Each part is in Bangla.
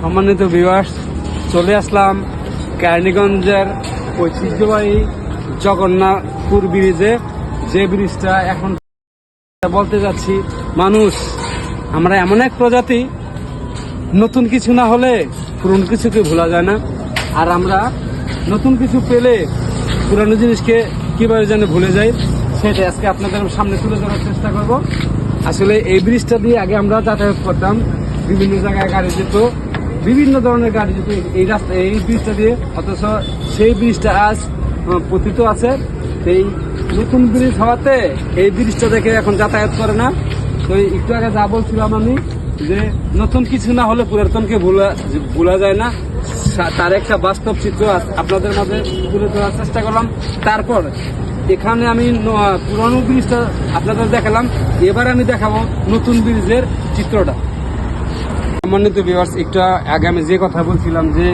সম্মানিত ভিউয়ার্স চলে আসলাম কেরানীগঞ্জের ঐতিহ্যবাহী জগন্নাথপুর ব্রিজে যে ব্রিজটা এখন বলতে যাচ্ছি, মানুষ, আমরা এমন এক প্রজাতি, নতুন কিছু না হলে পুরনো কিছুকে ভোলা যায় না। আর আমরা নতুন কিছু পেলে পুরানো জিনিসকে কীভাবে যেন ভুলে যাই সেটা আজকে আপনাদের সামনে তুলে ধরার চেষ্টা করব। আসলে এই ব্রিজটা দিয়ে আগে আমরা যাতায়াত করতাম, বিভিন্ন জায়গায় গাড়ি যেত বিভিন্ন ধরনের গাড়ি যেত এই রাস্তা এই ব্রিজটা দিয়ে, অথচ সেই ব্রিজটা আজ পতিত আছে। সেই নতুন ব্রিজ হওয়াতে এই ব্রিজটা দেখে এখন যাতায়াত করে না। তো একটু আগে যা বলছিলাম আমি, যে নতুন কিছু না হলে পুরাতনকে ভোলা ভোলা যায় না। তার একটা বাস্তব চিত্র আপনাদের মাঝে তুলে ধরার চেষ্টা করলাম। তারপর, এখানে আমি পুরনো ব্রিজটা আপনাদের দেখালাম। এবার আমি দেখাবো নতুন ব্রিজের চিত্রটা। সম্মানিত ভিউয়ার্স একটু আগে আমি যে কথা বলছিলাম যে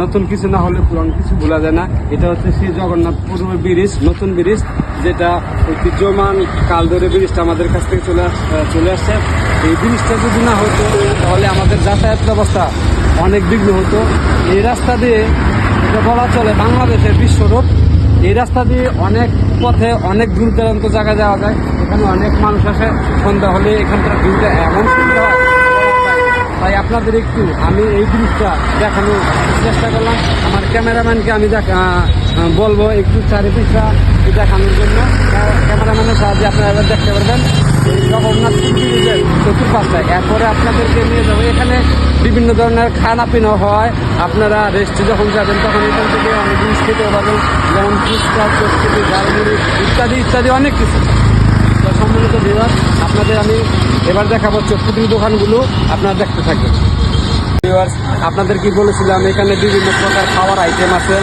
নতুন কিছু না হলে পুরানো কিছু ভোলা যায় না। এটা হচ্ছে শ্রী জগন্নাথপুর ব্রিজ, নতুন ব্রিজ, যেটা ঐতিহ্যমান কাল ধরে ব্রিজটা আমাদের কাছ থেকে চলে চলে আসছে। এই ব্রিজটা যদি না হতো, তাহলে আমাদের যাতায়াত ব্যবস্থা অনেক বিঘ্ন হতো। এই রাস্তা দিয়ে এটা বলা চলে বাংলাদেশের বিশ্ব রোড। এই রাস্তা দিয়ে অনেক পথে অনেক দূর দূরান্ত জায়গায় যাওয়া যায়। এখানে অনেক মানুষ আসে। সন্ধ্যা হলে এখানকার ভিউটা এমন সুন্দর হয়। তাই আপনাদের একটু আমি এই জিনিসটা দেখানোর চেষ্টা করলাম। আমার ক্যামেরাম্যানকে আমি বলব একটু চারিপিঠটা দেখানোর জন্য। ক্যা- ক্যামেরাম্যানের সাহায্যে আপনারা এবার দেখতে পারবেন জগন্নাথ চতুর্পাশটায় এরপরে আপনাদেরকে নিয়ে যাব। এখানে বিভিন্ন ধরনের খানা পিনা হয়। আপনারা রেস্টে যখন যাবেন তখন এখান থেকে অনেক জিনিস খেতে পারবেন যেমন ফুচকা চটচটি ঝালমুড়ি ইত্যাদি ইত্যাদি অনেক কিছু। সম্মিলিত বিভাগ। আপনাদের আমি এবার দেখাবো চটপটির দোকানগুলো, আপনারা দেখতে থাকবেন আপনাদের কি বলেছিলাম, এখানে বিভিন্ন প্রকার খাওয়ার আইটেম আছে।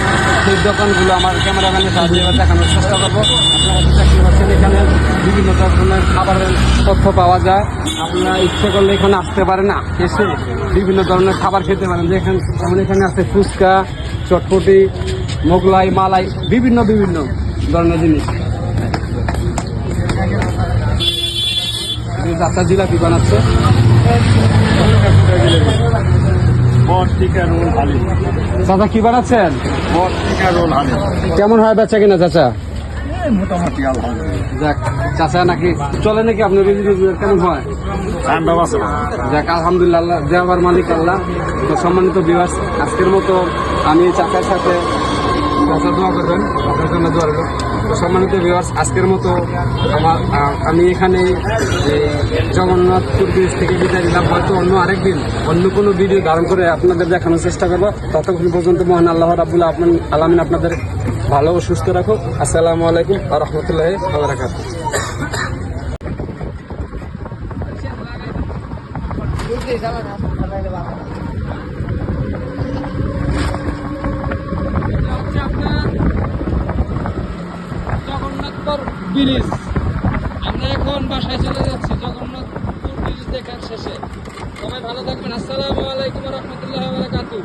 সেই দোকানগুলো আমার ক্যামেরাম্যানের সাহায্যে এবার দেখানোর চেষ্টা করব। আপনারা এখানে বিভিন্ন ধরনের খাবারের তথ্য পাওয়া যায়। আপনারা ইচ্ছে করলে এখানে আসতে পারেন না, এসে বিভিন্ন ধরনের খাবার খেতে পারেন। যেখানে যেমন এখানে আছে ফুচকা, চটপটি, মোগলাই, মালাই, বিভিন্ন বিভিন্ন ধরনের জিনিস। চাচা জিলাপি বানাচ্ছে। চাচা, কি বানাচ্ছেন? কেমন হয় বেচা কিনা, চাচা? চাচা নাকি চলে নাকি আপনার রোজি কেমন হয়? যাক, আলহামদুলিল্লাহ দেওয়ার মালিক আল্লাহ। তো সম্মানিত বিবাস আজকের মতো আমি চাচার সাথে দোয়া করবেন। দোয়া সম্মানিত বিবাস আজকের মতো আমার আমি এখানে জগন্নাথপুর ব্রিজ থেকে বিদায় নিলাম। হয়তো অন্য আরেকদিন অন্য কোনো ভিডিও ধারণ করে আপনাদের দেখানোর চেষ্টা করব। ততক্ষণ পর্যন্ত মহান আল্লাহ রাবুল্লাহ আপনার আলামিন আপনাদের ভালো ও সুস্থ রাখুক। আসসালামু আলাইকুম আ রহমতুল্লাহ আবরাকাত জগন্নাথপুর ব্রিজ। আমরা এখন বাসায় চলে যাচ্ছি, জগন্নাথপুর ব্রিজ দেখার শেষে। সবাই ভালো থাকবেন। আসসালামু আলাইকুম রহমতুল্লাহ বারাকাতু